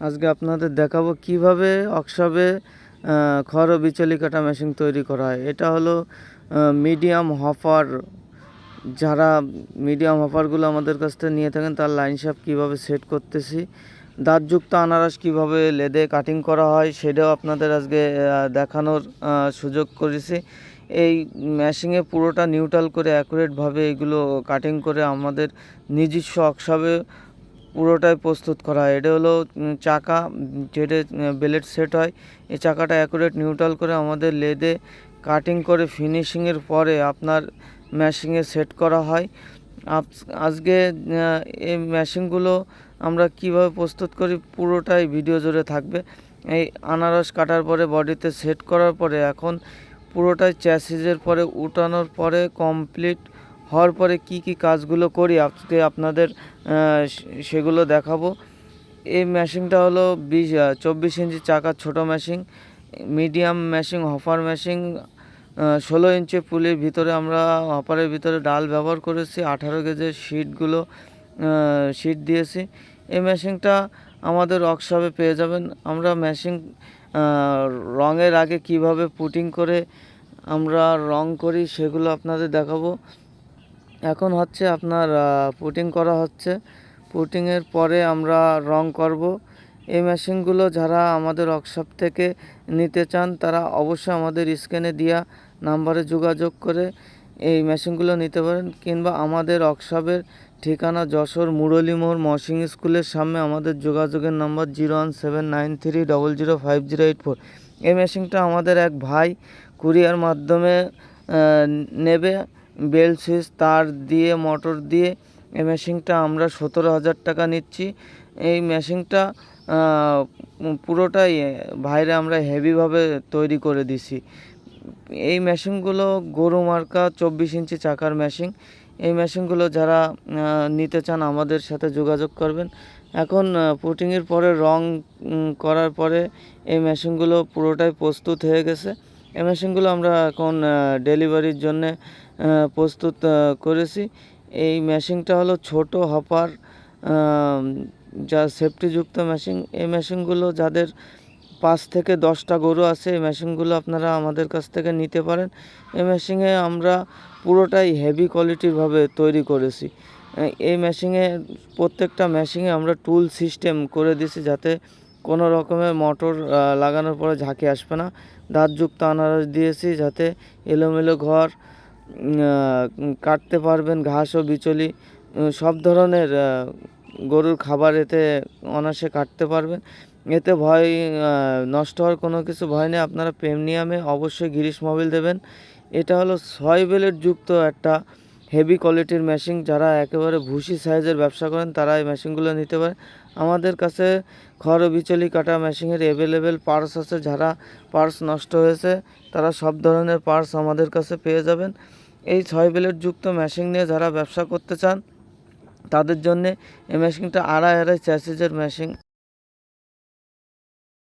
আজকে আপনাদের দেখাবো কীভাবে ওয়ার্কশপে খড় ও বিচলি কাটা মেশিন তৈরি করা হয়। এটা হলো মিডিয়াম হফার যারা মিডিয়াম হফারগুলো আমাদের কাছ থেকে নিয়ে থাকেন, তার লাইন শাপ কীভাবে সেট করতেছি, দাঁতযুক্ত আনারস কীভাবে লেদে কাটিং করা হয়, সেটাও আপনাদের আজকে দেখানোর সুযোগ করেছি। এই মেশিংয়ে পুরোটা নিউট্রাল করে অ্যাকুরেটভাবে এগুলো কাটিং করে আমাদের নিজস্ব ওয়ার্কশপে পুরোটাই প্রস্তুত করা হয়। এটা হলো চাকা, যেটা বেলেট সেট হয়। এই চাকাটা অ্যাকুরেট নিউট্রাল করে আমাদের লেদে কাটিং করে ফিনিশিংয়ের পরে আপনার মেশিংয়ে সেট করা হয়। আজকে এই মেশিনগুলো আমরা কীভাবে প্রস্তুত করি পুরোটাই ভিডিও জুড়ে থাকবে। এই আনারস কাটার পরে বডিতে সেট করার পরে এখন পুরোটাই চ্যাসিজের পরে উঠানোর পরে কমপ্লিট হওয়ার পরে কি কি কাজগুলো করি, আজকে আপনাদের সেগুলো দেখাবো। এই মেশিনটা হলো বিশ চব্বিশ ইঞ্চি চাকার ছোট machine medium machine hopper machine ষোলো ইঞ্চি পুলির ভিতরে আমরা হপারের ভিতরে ডাল ব্যবহার করেছি, আঠারো গেজের শিটগুলো শিট দিয়েছি। এই মেশিনটা আমাদের ওয়ার্কশপে পেয়ে যাবেন। আমরা মেশিন রঙের আগে কীভাবে পুটিং করে আমরা রং করি, সেগুলো আপনাদের দেখাবো। এখন হচ্ছে আপনার পুটিং করা হচ্ছে। পুটিংয়ের পরে আমরা রং করব। এই মেশিনগুলো যারা আমাদের ওয়ার্কশপ থেকে নিতে চান, তারা অবশ্যই আমাদের স্ক্যানে দেওয়া নাম্বারে যোগাযোগ করে এই মেশিনগুলো নিতে পারেন। কিংবা আমাদের ওয়ার্কশপের ঠিকানা যশোর মুরলীমোহর মহসিং স্কুলের সামনে আমাদের যোগাযোগের number zero one seven nine three double zero five zero eight four. এই মেশিনটা আমাদের এক ভাই কুরিয়ার মাধ্যমে নেবে। বেল সুইচ তার দিয়ে, মোটর দিয়ে, এই মেশিনটা আমরা সতেরো হাজার টাকা নিচ্ছি। এই মেশিনটা পুরোটাই ভাইরে আমরা হেভিভাবে তৈরি করে দিছি। এই মেশিনগুলো গরু মার্কা চব্বিশ ইঞ্চি চাকার মেশিন। এই মেশিনগুলো যারা নিতে চান আমাদের সাথে যোগাযোগ করবেন। এখন পুটিংয়ের পরে রং করার পরে এই মেশিনগুলো পুরোটাই প্রস্তুত হয়ে গেছে। এই মেশিনগুলো আমরা এখন ডেলিভারির জন্যে প্রস্তুত করেছি। এই মেশিনটা হলো ছোট হপার যা সেফটিযুক্ত মেশিন। এই মেশিনগুলো যাদের পাঁচ থেকে দশটা গরু আছে, এই মেশিনগুলো আপনারা আমাদের কাছ থেকে নিতে পারেন। এই মেশিনে আমরা পুরোটাই হেভি কোয়ালিটিরভাবে তৈরি করেছি। এই মেশিনে, প্রত্যেকটা মেশিনে আমরা টুল সিস্টেম করে দিছি যাতে কোনো রকমের মোটর লাগানোর পরে ঝাঁকি আসবে না। দাঁতযুক্ত আনারস দিয়েছি যাতে এলোমেলো ঘর কাটতে পারবেন, ঘাস ও বিচলি সব ধরনের গরুর খাবার এতে অনায়াসে কাটতে পারবেন। এতে ভয় নষ্ট হওয়ার কোনো কিছু ভয় নেই। আপনারা প্রেমনিয়ামে অবশ্যই গিরিশ মোবিল দেবেন। এটা হলো ছয় বেলের যুক্ত একটা হেভি কোয়ালিটির মেশিন যারা একেবারে ভুসি সাইজের ব্যবসা করেন তারা এই মেশিনগুলো নিতে পারে। আমাদের কাছে খড় বিচলি কাটা মেশিনের অ্যাভেলেবেল পার্টস আছে, যারা পার্টস নষ্ট হয়েছে, তারা সব ধরনের পার্টস আমাদের কাছে পেয়ে যাবেন। এই ছয় বেলের যুক্ত মেশিন নিয়ে যারা ব্যবসা করতে চান, তাদের জন্যে এই মেশিনটা আড়াই আড়াই চ্যাসিজের মেশিন